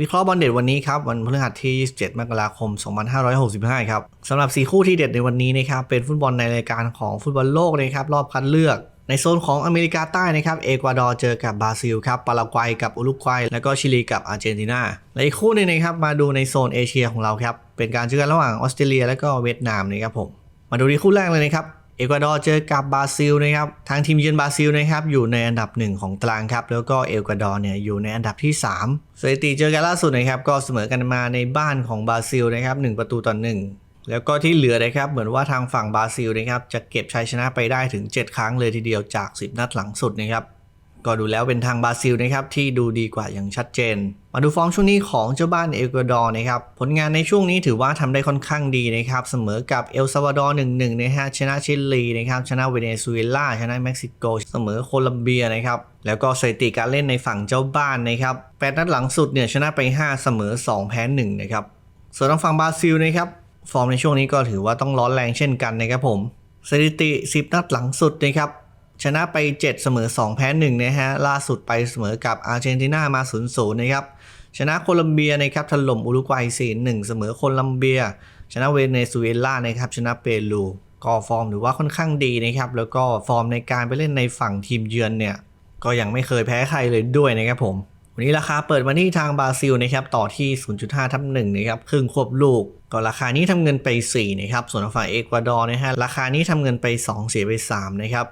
วิเคราะห์บอลเด็ดวันนี้ครับวันพฤหัสที่ 27 มกราคม 2565 ครับสำหรับ 4 คู่ที่เด็ดในวันนี้นะครับเป็นฟุตบอลในรายการของฟุตบอลโลกนะครับรอบคัดเลือก ในโซนของอเมริกาใต้นะครับเอกวาดอร์เจอกับบราซิลครับปารากวัยกับอุรุกวัย แล้วก็ชิลีกับอาร์เจนตินาและอีกคู่นึงนะครับมาดูในโซนเอเชียของเราครับเป็นการเจอกันระหว่างออสเตรเลีย และก็เวียดนามนะครับผมมาดูที่คู่แรกเลยนะครับ เอกวาดอร์เจอกับบราซิลนะครับทางทีมเยือนบราซิลนะครับอยู่ในอันดับหนึ่งของตารางครับแล้วก็เอกวาดอร์เนี่ยอยู่ในอันดับที่ 3สถิติเจอกันล่าสุดนะครับก็เสมอกันมาในบ้านของบราซิลนะครับ1ประตูต่อ1แล้วก็ที่เหลือนะครับเหมือนว่าทางฝั่งบราซิลนะครับจะเก็บชัยชนะไปได้ถึง 7 ครั้งเลยทีเดียวจาก 10 นัดหลังสุดนะครับ ก็ดูแล้วเป็นทางบราซิลนะครับที่ดูดีกว่าอย่างชัดเจน มาดูฟอร์มช่วงนี้ของเจ้าบ้านเอกวาดอร์นะครับผลงานในช่วงนี้ถือว่าทำได้ค่อนข้างดีนะครับเสมอกับเอลซาวาดอร์1-1นะฮะชนะชิลีนะครับชนะเวเนซุเอลาชนะเม็กซิโก เสมอโคลัมเบียนะครับแล้วก็สถิติการเล่นในฝั่งเจ้าบ้านนะครับแปดนัดหลังสุดเนี่ยชนะไป 5 เสมอ 2 แพ้1นะครับส่วนทางฝั่งบราซิลนะครับฟอร์มในช่วงนี้ก็ถือว่าต้องร้อนแรงเช่นกันนะครับผมสถิติ 10 นัดหลังสุดนะครับ ชนะไป 7 เสมอ 2 แพ้1นะฮะล่าสุดไปเสมอกับอาร์เจนตินามา 0-0 นะครับ ชนะโคลัมเบียนะครับถล่มอุรุกวัย 4-1 เสมอโคลัมเบีย ชนะเวเนซุเอลานะครับชนะเปรูก็ฟอร์มถือว่าค่อนข้างดีนะครับ แล้วก็ฟอร์มในการไปเล่นในฝั่งทีมเยือนเนี่ยก็ยังไม่เคยแพ้ใครเลยด้วยนะครับผม วันนี้ราคาเปิดมาที่ทางบราซิลนะครับต่อที่ 0.5ทับ1นะครับครึ่งควบลูก ก็ราคานี้ทำเงินไป4นะครับส่วนฝั่งเอกวาดอร์นะฮะราคานี้ทำเงินไป 2 เสียไป3นะครับ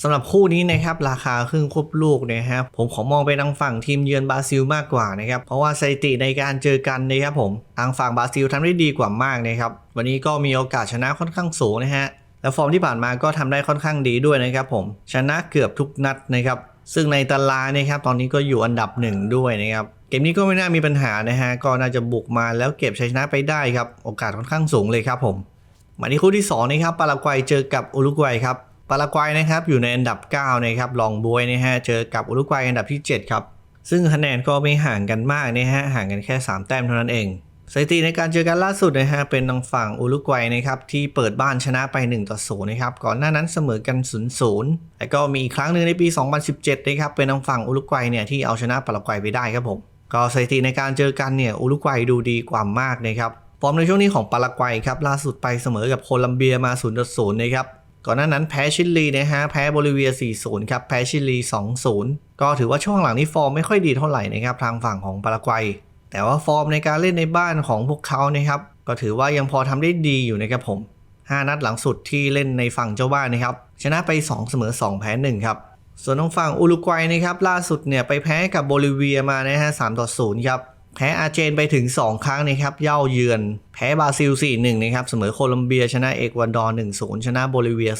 สำหรับคู่นี้นะครับราคาครึ่งควบลูกนะครับผมขอมองไปทางฝั่งทีมเยือนบราซิลมากกว่านะครับเพราะว่าสถิติในการเจอกันนะครับผมทางฝั่งบราซิลทำได้ดีกว่ามากนะครับวันนี้ก็มีโอกาสชนะค่อนข้างสูงนะฮะแล้วฟอร์มที่ผ่านมาก็ทำได้ค่อนข้างดีด้วยนะครับผมชนะเกือบทุกนัดนะครับซึ่งในตารางนะครับตอนนี้ก็อยู่อันดับหนึ่งด้วยนะครับเกมนี้ก็ไม่น่ามีปัญหานะฮะก็น่าจะบุกมาแล้วเก็บชัยชนะไปได้ครับโอกาสค่อนข้างสูงเลยครับผมมาที่คู่ที่2นะครับปารากวัยเจอกับอุรุกวัยครับ ปารากวัยนะครับอยู่ในอันดับ 9 นะครับรองบวยนะฮะเจอกับอุรุกวัยอันดับที่ 7 ครับ ซึ่งคะแนนก็ไม่ห่างกันมากนะฮะห่างกันแค่ 3 แต้มเท่านั้นเองสถิติในการเจอกันล่าสุดนะฮะเป็นทางฝั่งอุรุกวัยนะครับที่เปิดบ้านชนะไป1ต่อ0นะครับก่อนหน้านั้นเสมอกัน0-0แล้วก็มีอีกครั้งหนึ่งในปี 2017นะครับเป็นทางฝั่งอุรุกวัยเนี่ยที่เอาชนะปารากวัยไปได้ครับผมก็สถิติในการเจอกันเนี่ยอุรุกวัยดูดีกว่ามากนะครับฟอร์มในช่วงนี้ของปารากวัยครับล่าสุดไปเสมอกับโคลัมเบียมา0-0นะครับ ก่อนหน้านั้นแพ้ชิลีนะฮะแพ้โบลิเวีย 4-0 ครับ แพ้ชิลี 2-0 ก็ถือว่าช่วงหลังนี้ฟอร์มไม่ค่อยดีเท่าไหร่นะครับทางฝั่งของปารากวัย แต่ว่าฟอร์มในการเล่นในบ้านของพวกเขานะครับก็ถือว่ายังพอทำได้ดีอยู่นะครับผม 5 นัดหลังสุดที่เล่นในฝั่งเจ้าบ้านนะครับชนะไป 2 เสมอ 2 แพ้ 1 ครับ ส่วนทางฝั่งอุรุกวัยนะครับล่าสุดเนี่ยไปแพ้กับโบลิเวียมานะฮะ3ต่อ0ครับ แพ้อาร์เจนไปถึง 2 ครั้งนะครับเย่าเยือน แพ้บราซิล 4-1 นะครับ เสมอโคลัมเบีย ชนะเอกวาดอร์ 1-0 ชนะโบลิเวีย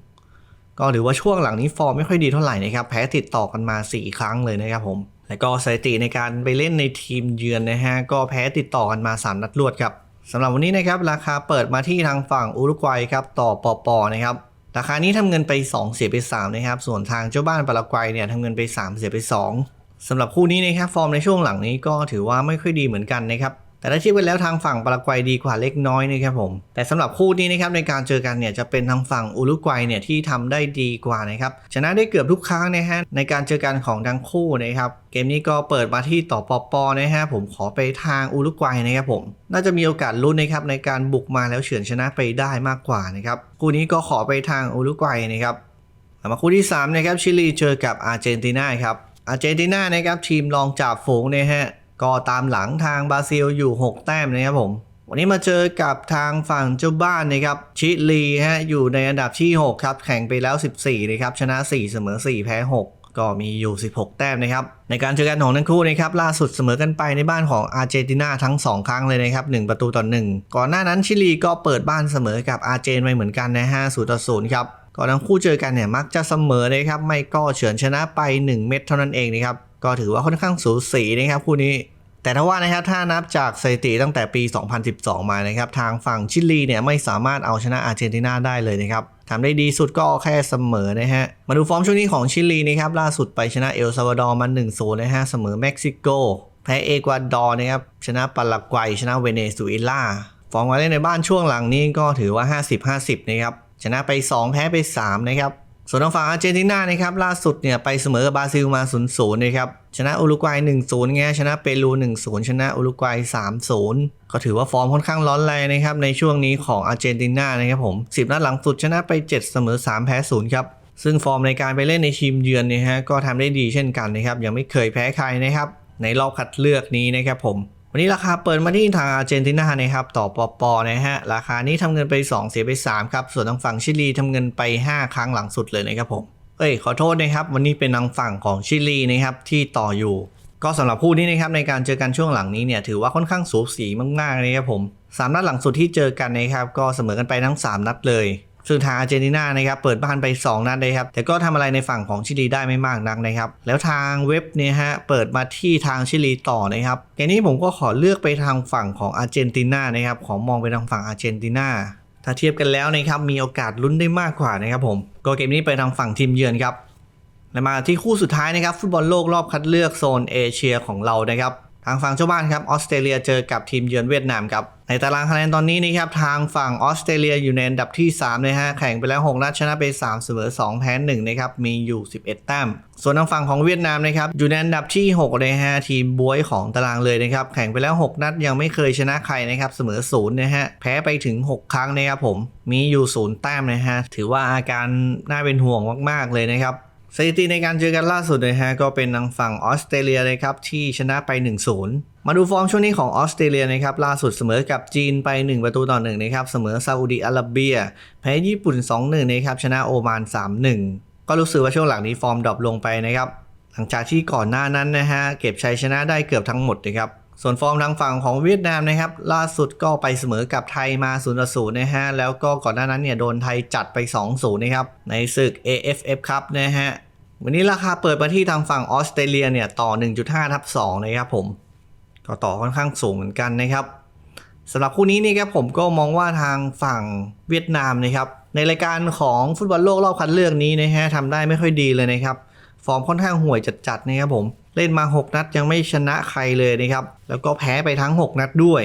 4-2 ก็ถือว่าช่วงหลังนี้ฟอร์มไม่ค่อยดีเท่าไหร่นะครับ แพ้ติดต่อกันมา 4 ครั้งเลยนะครับผม แล้วก็สถิติในการไปเล่นในทีมเยือนนะฮะ ก็แพ้ติดต่อกันมา 3 นัดรวดครับสำหรับวันนี้นะครับราคาเปิดมาที่ทางฝั่งอุรุกวัยครับต่อปอปอนะครับราคานี้ทำเงินไป 2 เสียไป3นะครับส่วนทางเจ้าบ้านปารากวัยเนี่ยทำเงินไป 3 เสียไป 2 สำหรับคู่นี้นะครับฟอร์มในช่วงหลังนี้ก็ถือว่าไม่ค่อยดีเหมือนกันนะครับแต่ถ้าเทียบกันแล้วทางฝั่งปารากวัยดีกว่าเล็กน้อยนะครับผมแต่สำหรับคู่นี้นะครับในการเจอกันเนี่ยจะเป็นทางฝั่งอุรุกวัยเนี่ยที่ทำได้ดีกว่านะครับชนะได้เกือบทุกครั้งนะฮะในการเจอกันของทั้งคู่นะครับเกมนี้ก็เปิดมาที่ต่อปอปอนะฮะผมขอไปทางอุรุกวัยนะครับผมน่าจะมีโอกาสลุ้นนะครับในการบุกมาแล้วเฉือนชนะไปได้มากกว่านะครับคู่นี้ก็ขอไปทางอุรุกวัยนะครับมาคู่ที่3นะครับชิลีเจอกับอาร์เจนตินาครับ อาร์เจนตินานะครับทีมรองจ่าฝูงนะฮะก็ตามหลังทางบราซิลอยู่ 6 แต้มนะครับผม วันนี้มาเจอกับทางฝั่งเจ้าบ้านนะครับชิลีฮะอยู่ในอันดับที่ 6 ครับแข่งไปแล้ว 14นะครับชนะ 4 เสมอ 4 แพ้ 6ก็มีอยู่ 16 แต้มนะครับ ในการเจอกันของทั้งคู่นะครับ ล่าสุดเสมอกันไปในบ้านของอาร์เจนตินาทั้ง 2 ครั้งเลยนะครับ 1 ประตูต่อ 1 ก่อนหน้านั้นชิลีก็เปิดบ้านเสมอกับอาร์เจนไปเหมือนกันนะฮะ0ต่อ0ครับ ก่อนทั้งคู่เจอกันเนี่ยมักจะเสมอนะครับไม่ก็เฉือนชนะไป 1 เม็ดเท่านั้นเองนะครับก็ถือว่าค่อนข้างสูสีนะครับคู่นี้ แต่ถ้าว่านะครับถ้านับจากสถิติตั้งแต่ปี 2012 มานะครับทางฝั่งชิลีเนี่ยไม่สามารถเอาชนะอาร์เจนตินาได้เลยนะครับทำได้ดีสุดก็แค่เสมอนะฮะ มาดูฟอร์มช่วงนี้ของชิลีนะครับล่าสุดไปชนะเอลซาวาดอร์มา1-0นะฮะเสมอเม็กซิโกแพ้เอกวาดอร์นะครับชนะปารากวัยชนะเวเนซุเอลาฟอร์มการเล่นในบ้านช่วงหลังนี้ก็ถือว่า 50-50 นะครับ ชนะไป 2 แพ้ไป 3 นะครับ ส่วนทางฝั่งอาร์เจนตินานะครับล่าสุดเนี่ยไปเสมอกับบราซิลมา 0-0 นะครับ ชนะอุรุกวัย 1-0ไงชนะเปรู 1-0 ชนะอุรุกวัย 3-0 ก็ถือว่าฟอร์มค่อนข้างร้อนแรงนะครับในช่วงนี้ของอาร์เจนตินานะครับผม 10 นัดหลังสุดชนะไป 7 เสมอ 3 แพ้ 0 ครับซึ่งฟอร์มในการไปเล่นในทีมเยือนเนี่ยฮะก็ทำได้ดีเช่นกันนะครับยังไม่เคยแพ้ใครนะครับในรอบคัดเลือกนี้นะครับผม วันนี้ราคาเปิดมาที่ทางอาร์เจนตินานะครับต่อปอปอนะฮะราคานี้ทำเงินไป 2 เสียไป 3 ครับ ส่วนทางฝั่งชิลีทำเงินไป 5 ครั้งหลังสุดเลยนะครับผมเอ้ยขอโทษนะครับวันนี้เป็นทางฝั่งของชิลีนะครับที่ต่ออยู่ก็สำหรับคู่นี้นะครับในการเจอกันช่วงหลังนี้เนี่ยถือว่าค่อนข้างสูสีมากๆเลยครับผมสามนัดหลังสุดที่เจอกันนะครับก็เสมอกันไปทั้ง 3 นัดเลย ซึ่งทางอาร์เจนตินานะครับเปิดบ้านไป 2 นัดเลยครับ แต่ก็ทำอะไรในฝั่งของชิลีได้ไม่มากนักนะครับ แล้วทางเว็บเนี่ยฮะเปิดมาที่ทางชิลีต่อนะครับเกมนี้ผมก็ขอเลือกไปทางฝั่งของอาร์เจนตินานะครับขอมองไปทางฝั่งอาร์เจนตินาถ้าเทียบกันแล้วนะครับมีโอกาสลุ้นได้มากกว่านะครับผมก็เกมนี้ไปทางฝั่งทีมเยือนครับและมาที่คู่สุดท้ายนะครับฟุตบอลโลกรอบคัดเลือกโซนเอเชียของเรานะครับ ทางฝั่งเจ้าบ้านครับออสเตรเลียเจอกับทีมเยือนเวียดนามครับในตารางคะแนนตอนนี้นะครับทางฝั่งออสเตรเลียอยู่ในอันดับที่3เลยฮะแข่งไปแล้ว 6 นัดชนะไป 3 เสมอ 2 แพ้ 1 นะครับ มีอยู่ 11 แต้ม ส่วนทางฝั่งของเวียดนามนะครับอยู่ในอันดับที่6เลยฮะทีมบวยของตารางเลยนะครับ แข่งไปแล้ว 6 นัดยังไม่เคยชนะใครนะครับ เสมอ0นะฮะแพ้ไปถึง 6 ครั้งนะครับผมมีอยู่ 0 แต้มนะฮะถือว่าอาการน่าเป็นห่วงมาก ๆ เลยนะครับ สถิติในการเจอกันล่าสุดนะฮะก็เป็นทางฝั่งออสเตรเลียเลยครับที่ชนะไป 1-0 มาดูฟอร์มช่วงนี้ของออสเตรเลียนะครับล่าสุดเสมอกับจีนไป 1 ประตูต่อ1นะครับเสมอซาอุดีอาระเบีย แพ้ญี่ปุ่น 2-1นะครับชนะโอมาน 3-1 ก็รู้สึกว่าช่วงหลังนี้ฟอร์มดรอปลงไปนะครับหลังจากที่ก่อนหน้านั้นนะฮะเก็บชัยชนะได้เกือบทั้งหมดนะครับส่วนฟอร์มทางฝั่งของเวียดนามนะครับล่าสุดก็ไปเสมอกับไทยมา0-0นะฮะแล้วก็ก่อนหน้านั้นเนี่ยโดนไทยจัดไป 2-0นะครับในศึก AFF ครับนะฮะ วันนี้ราคาเปิดมาที่ทางฝั่งออสเตรเลียเนี่ยต่อ 1.5 ทับ2นะครับผม ก็ต่อค่อนข้างสูงเหมือนกันนะครับสำหรับคู่นี้นี่ครับผมก็มองว่าทางฝั่งเวียดนามนะครับ ในรายการของฟุตบอลโลกรอบคัดเลือกนี้นะฮะทำได้ไม่ค่อยดีเลยนะครับ ฟอร์มค่อนข้างห่วยจัดๆนะครับผมเล่นมา 6 นัดยังไม่ชนะใครเลยนะครับ แล้วก็แพ้ไปทั้ง 6 นัดด้วย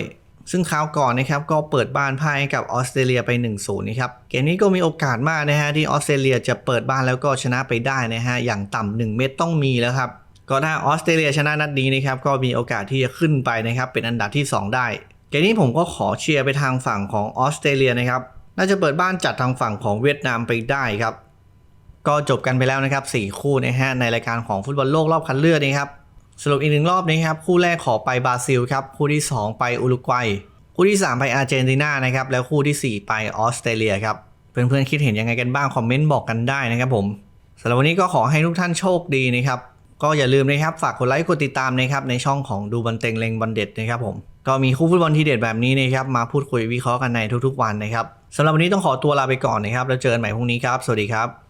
ซึ่งคราวก่อนนะครับก็เปิดบ้านพ่ายกับออสเตรเลียไป1-0นะครับเกมนี้ก็มีโอกาสมากนะฮะที่ออสเตรเลียจะเปิดบ้านแล้วก็ชนะไปได้นะฮะอย่างต่ำ1เม็ดต้องมีแล้วครับก็ถ้าออสเตรเลียชนะนัดนี้นะครับก็มีโอกาสที่จะขึ้นไปนะครับเป็นอันดับที่ 2 ได้ เกมนี้ผมก็ขอเชียร์ไปทางฝั่งของออสเตรเลียนะครับน่าจะเปิดบ้านจัดทางฝั่งของเวียดนามไปได้ครับ ก็จบกันไปแล้วนะครับ 4 คู่นะฮะในรายการของฟุตบอลโลกรอบคัดเลือกนะครับ สรุปอีกหนึ่งรอบนะครับ คู่แรกขอไปบราซิลครับ คู่ที่ 2 ไปอุรุกวัย คู่ที่ 3 ไปอาร์เจนตินานะครับ แล้วคู่ทีสี่ 4 ไปออสเตรเลียครับ เพื่อนๆคิดเห็นยังไงกันบ้าง คอมเมนต์บอกกันได้นะครับผมสำหรับวันนี้ก็ขอให้ทุกท่านโชคดีนะครับ ก็อย่าลืมนะครับ ฝากกดไลค์กดติดตามนะครับในช่องของดูบันเต็งเลงบันเด็ดนะครับผมก็มีคู่ฟุตบอลที่เด็ดแบบนี้นะครับมาพูดคุยวิเคราะห์กันในทุกๆวันนะครับสำหรับวันนี้ต้องขอตัวลาไปก่อนนะครับแล้วเจอกันใหม่พรุ่งนี้ครับ สวัสดีครับ